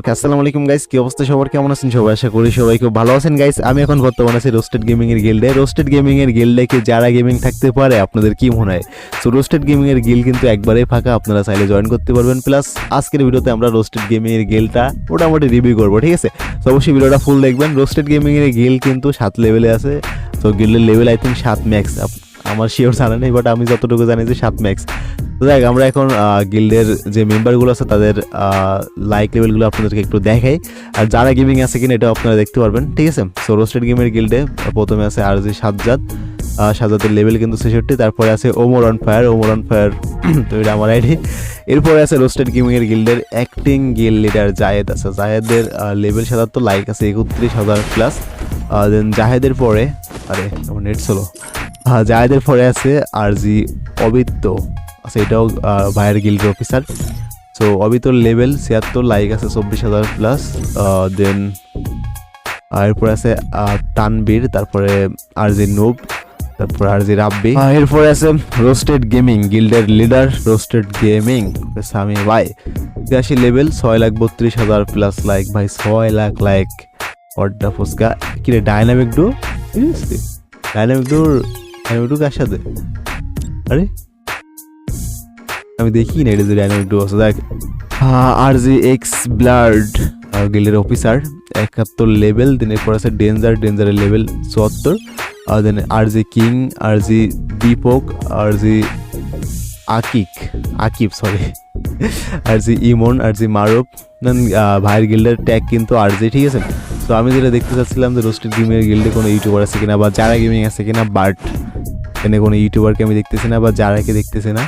ওকে, আসসালামু আলাইকুম গাইস কি অবস্থা সবার? কেমন আছেন সবাই? আশা করি সবাই খুব ভালো আছেন গাইস আমি এখন বর্তমানে আছি রোস্টেড গেমিং এর গিল্ডে রোস্টেড গেমিং এর গিল্ডে কি যারা গেমিং থাকতে পারে, আপনাদের কি মনে হয়? সো রোস্টেড গেমিং এর গিল কিন্তু একবারেই ফাঁকা, আপনারা চাইলে জয়েন করতে পারবেন। প্লাস আজকের ভিডিওতে আমরা রোস্টেড গেমিং এর গিলটা মোটামুটি রিভিউ করব, ঠিক আছে? তো অবশ্যই ভিডিওটা ফুল দেখবেন। রোস্টেড গেমিং এর গিল কিন্তু সাত লেভেলে আছে। তো গিল্ডের লেভেল আই থিঙ্ক সাত ম্যাক্স আমার শিওর জানা নেই বাট আমি যতটুকু জানি যে সাত ম্যাক্স তো দেখ আমরা এখন গিল্ডের যে মেম্বারগুলো আছে তাদের লাইক লেভেলগুলো আপনাদেরকে একটু দেখাই। আর যারা গেমিং আছে কিনা এটা আপনারা দেখতে পারবেন ঠিক আছে? সো রোস্টেড গেমের গিল্ডে প্রথমে আছে আর যে সাজ্জাদ। আহ, সাজ্জাদের লেভেল কিন্তু ছেষট্টি তারপরে আছে Omar on fire Omar on fire তো এটা আমার আইডি এরপরে আছে রোস্টেড গেমিংয়ের গিল্ডের অ্যাক্টিং গিল লিডার জায়েদ আছে। জায়েদের লেভেল সাতাত্তর লাইক আছে একত্রিশ হাজার প্লাস দেন জাহেদের পরে আরে আমার নেট চলো জায়েদের পরে আছে আর জি অবিত্ত। এটাও আহ, ভাইয়ের গিল্ডের অফিসার সো অবিতর লেভেল ছিয়াত্তর লাইক আছে চব্বিশ হাজার প্লাস দেন এরপরে আছে তানবীর তারপরে আর জি নুব তারপরে আর জি রাব্বি। এরপরে আছে রোস্টেড গেমিং গিল্ডের লিডার রোস্টেড গেমিং সামি ভাই। তিরাশি লেভেল ছয় লাখ বত্রিশ হাজার প্লাস লাইক ভাই ছয় লাখ লাইক অড্ডা ফুচকা। কিরে ডাইনামিক ডু ডাইনামিক ডুর ডাইনামিক ডু কার সাথে? আরে আমি দেখি না এটা যে ডাইনামিক ডু আছে দেখ। আর জি এক্স ব্লাড গিল্ডের অফিসার একাত্তর লেভেল দেন এরপর আছে ডেঞ্জার ডেঞ্জারের লেভেল চুয়াত্তর আর then R G king R G Deepak R G Akik Akib sorry R G Emon R G Maruf ভাইয়ের গিল্ডের ট্যাগ কিন্তু আর জি ঠিক আছে? তো আমি যেটা দেখতে চাচ্ছিলাম যে রোস্টেড গেমের গিল্ডে কোনো ইউটিউবার আছে কিনা বা যারা গেমিং আছে কিনা বাট এখানে কোনো ইউটিউবারকে আমি দেখতেছি না বা যারাকে দেখতেছি না।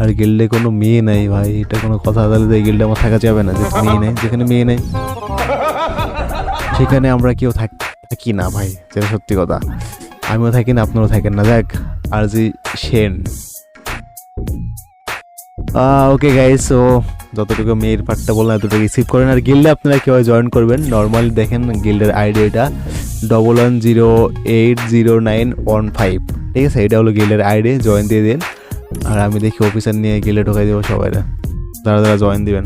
আর গিল্ডে কোনো মেয়ে নাই ভাই, এটা কোনো কথা তাহলে তো এই গিল্ডে আমার থাকা যাবে না, যে মেয়ে নেই, যেখানে মেয়ে নেই, সেখানে আমরা কেউ থাক- না ভাই, যেটা সত্যি কথা। আমিও থাকি না, আপনারাও থাকেন না দেখ R G Sen. Okay guys so যতটুকু মেয়ের পার্টটা বললাম এতটুকু রিসিভ করেন। আর গিল্ডে আপনারা কেউ জয়েন করবেন নর্মালি দেখেন গিল্ডের আইডি এটা double one zero eight zero nine one five ঠিক আছে, এটা হলো গিল্ডের আইডি জয়েন দিয়ে দিন। আর আমি দেখি অফিসার নিয়ে গেলে ঢোকাই দেবো সবাই তারা তারা জয়েন দিবেন।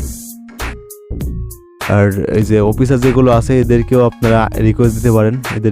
আর এই যে অফিসার যেগুলো আছে, এদেরকেও আপনারা রিকোয়েস্ট দিতে পারেন। এদের